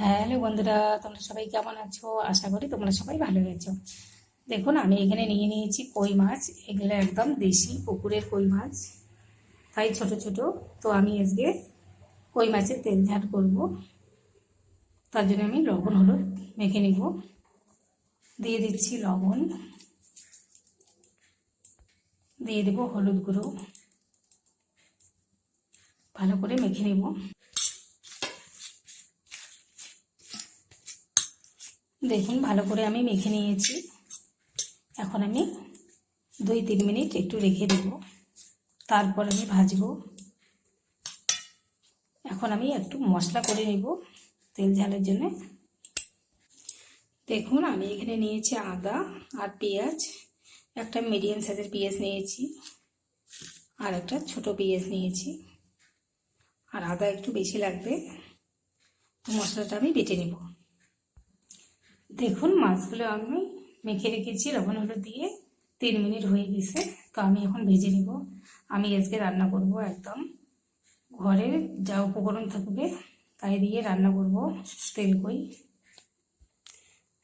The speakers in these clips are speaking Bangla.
হ্যালো বন্ধুরা, তোমরা সবাই কেমন আছো? আশা করি তোমরা সবাই ভালো আছো। দেখুন, আমি এখানে নিয়ে নিয়েছি কই মাছ। এগুলো একদম দেশি পুকুরের কই মাছ। তাই ছোট ছোট। তো আমি আজকে কই মাছের তেল ঝাল করব। তার জন্য আমি লবণ, হলুদ মেখে নিব। দিয়ে দিচ্ছি লবণ। দিয়ে দেবো হলুদ গুঁড়ো। ভালো করে মেখে নেব। দেখুন, ভালো করে আমি মেখে নিয়েছি। এখন আমি দুই তিন মিনিট একটু রেখে দেব। তারপর আমি ভাজবো। এখন আমি একটু মশলা করে নেব তেল ঝালের জন্য। দেখুন, আমি এখানে নিয়েছি আদা আর পেঁয়াজ। একটা মিডিয়াম সাইজের পেঁয়াজ নিয়েছি আর একটা ছোট পেঁয়াজ নিয়েছি। আর আদা একটু বেশি লাগবে, তো মশলাটা আমি বেটে নেব। দেখুন, মাছগুলো আমি মেখে রেখেছি, লবণ হলুদ দিয়ে। তিন মিনিট হয়ে গেছে, তো আমি এখন ভেজে নেব। আমি আজকে রান্না করব একদম। ঘরের যা উপকরণ থাকবে, তাই দিয়ে রান্না করব তেল কই।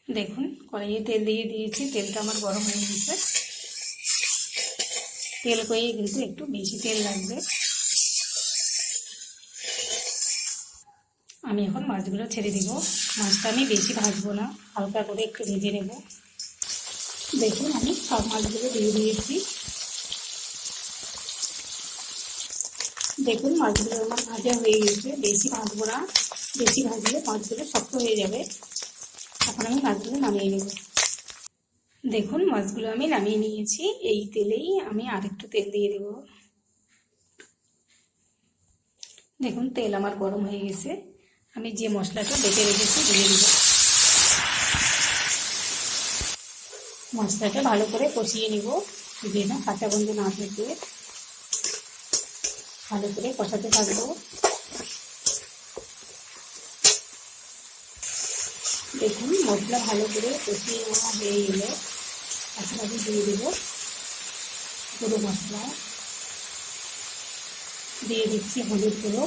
দেখুন, কড়াইয়ে তেল দিয়ে দিয়েছি, তেলটা আমার গরম হয়ে গেছে। তেল কইয়ে কিন্তু একটু বেশি তেল লাগবে। আমি এখন মাছগুলো ছেড়ে দিব। মাছটা আমি বেশি ভাজবো না, হালকা করে একটু ভেজে নেব। দেখুন, আমি সব মাছগুলো দিয়ে দিয়েছি। দেখুন, মাছগুলো আমার ভাজা হয়ে গেছে। বেশি ভাজবো না, বেশি ভাজলে মাছগুলো শক্ত হয়ে যাবে। এখন আমি মাছগুলো নামিয়ে নেব। দেখুন, মাছগুলো আমি নামিয়ে নিয়েছি। এই তেলেই আমি আরেকটু তেল দিয়ে দেব। দেখুন, তেল আমার গরম হয়ে গেছে। আমি যে মশলাটা বেটে রেখেছি দিয়ে দিব। মশলাটা ভালো করে কষিয়ে নিব। না কাঁচা গন্ধ না থেকে ভালো করে কষাতে থাকব। দেখুন, মশলা ভালো করে কষিয়ে নেওয়া হয়ে গেলে আমি দিয়ে দেব গুঁড়ো মশলা। দিয়ে দিচ্ছি হলুদ গুঁড়ো।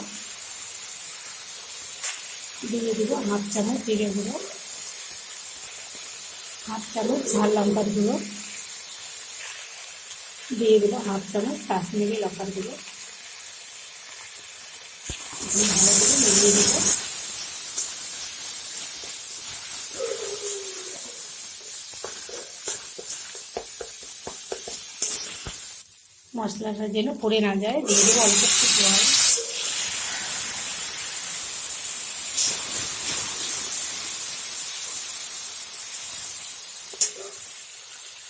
দিয়ে দেবো হাফ চামচ জিরে গুঁড়ো, হাফ চামচ ঝাল লঙ্কার গুঁড়ো, দিয়ে দেবো হাফ চামচ কাশ্মীরি লঙ্কার গুঁড়ো। ভালো করে মিলিয়ে দেবো মশলাটা যেন পড়ে না যায়, দিয়ে দেবো অল্প একটু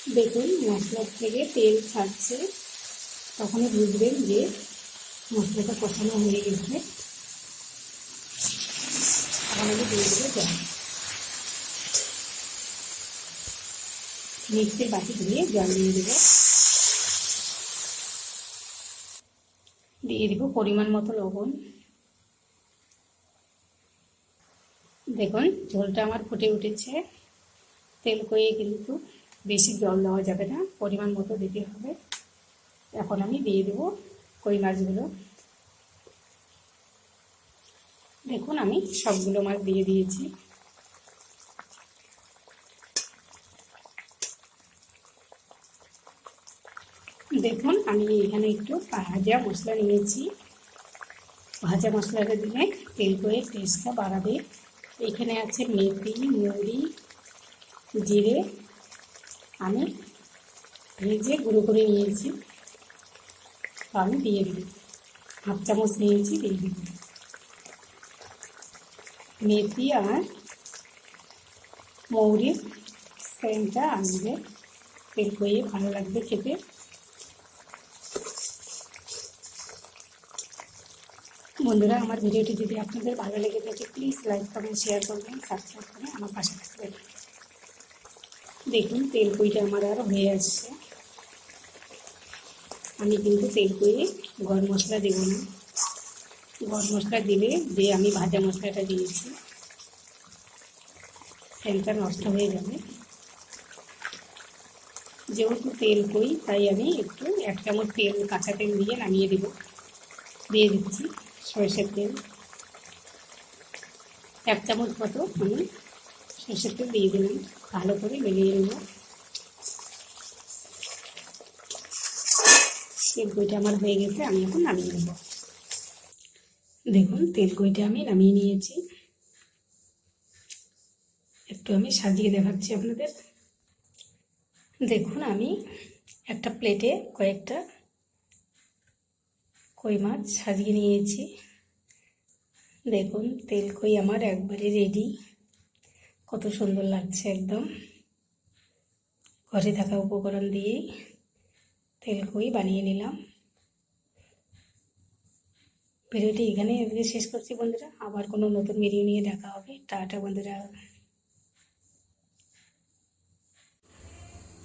দেখুন মশলার থেকে তেল ছাড়ছে। তখনই বুঝবেন যে মশলাটা কষানো হয়ে গেছে। এখন দিয়ে দেবো জল। মিক্সির বাটি দিয়ে জল দিয়ে দেবো। দিয়ে দিব পরিমাণ মতো লবণ। দেখুন, ঝোলটা আমার ফুটে উঠেছে। তেল কয়ে কিন্তু বেশি জল দেওয়া যাবে না, পরিমাণ মতো দিতে হবে। এখন আমি দিয়ে দেবো কই মাছগুলো। দেখুন, আমি সবগুলো মাছ দিয়ে দিয়েছি। দেখুন, আমি এখানে একটু ভাজা মশলা নিয়েছি। ভাজা মশলাটা দিলে তেল করে টেস্টটা বাড়াবে। এখানে আছে মেথি মৌরি জিরে আমি ভেজে গুঁড়ো করে নিয়েছি। আমি দিয়ে দিই। হাফ চামচ নিয়েছি, দিয়ে দিই। মেথি আর মৌরির সেন্টটা আনবে তেল কইয়ে ভালো লাগবে খেতে। বন্ধুরা, আমার ভিডিওটি যদি আপনাদের ভালো লেগে থাকে প্লিজ লাইক কমেন্ট শেয়ার করবেন সাবস্ক্রাইব করে আমার পাশে থাকবেন। দেখুন, তেল কইটা আমার আরও হয়ে আসছে। আমি কিন্তু তেল কইয়ে গরম মশলা দেব না। গরম মশলা দিলে যে আমি ভাজা মশলাটা দিয়েছি সেলটা নষ্ট হয়ে যাবে। যেহেতু তেল কই তাই আমি একটু এক চামচ তেল, কাঁচা তেল দিয়ে নামিয়ে দেব। দিয়ে দিচ্ছি সরষের তেল। এক চামচ মতো আমি সর্ষের দিয়ে দিলাম। ভালো করে মিলিয়ে নেব। তেল কইটা আমার হয়ে গেছে, আমি এখন নামিয়ে নেব। দেখুন, তেল কইটা আমি নামিয়ে নিয়েছি। একটু আমি সাজিয়ে দেখাচ্ছি আপনাদের। দেখুন, আমি একটা প্লেটে কয়েকটা কই মাছ সাজিয়ে নিয়েছি। দেখুন, তেল কই আমার একবারে রেডি। কত সুন্দর লাগছে একদম। ঘরে থাকা উপকরণ দিয়েই তেল কই বানিয়ে নিলাম। ভিডিওটি এখানে শেষ করছি বন্ধুরা। আবার কোনো নতুন ভিডিও নিয়ে দেখা হবে। টাটা বন্ধুরা।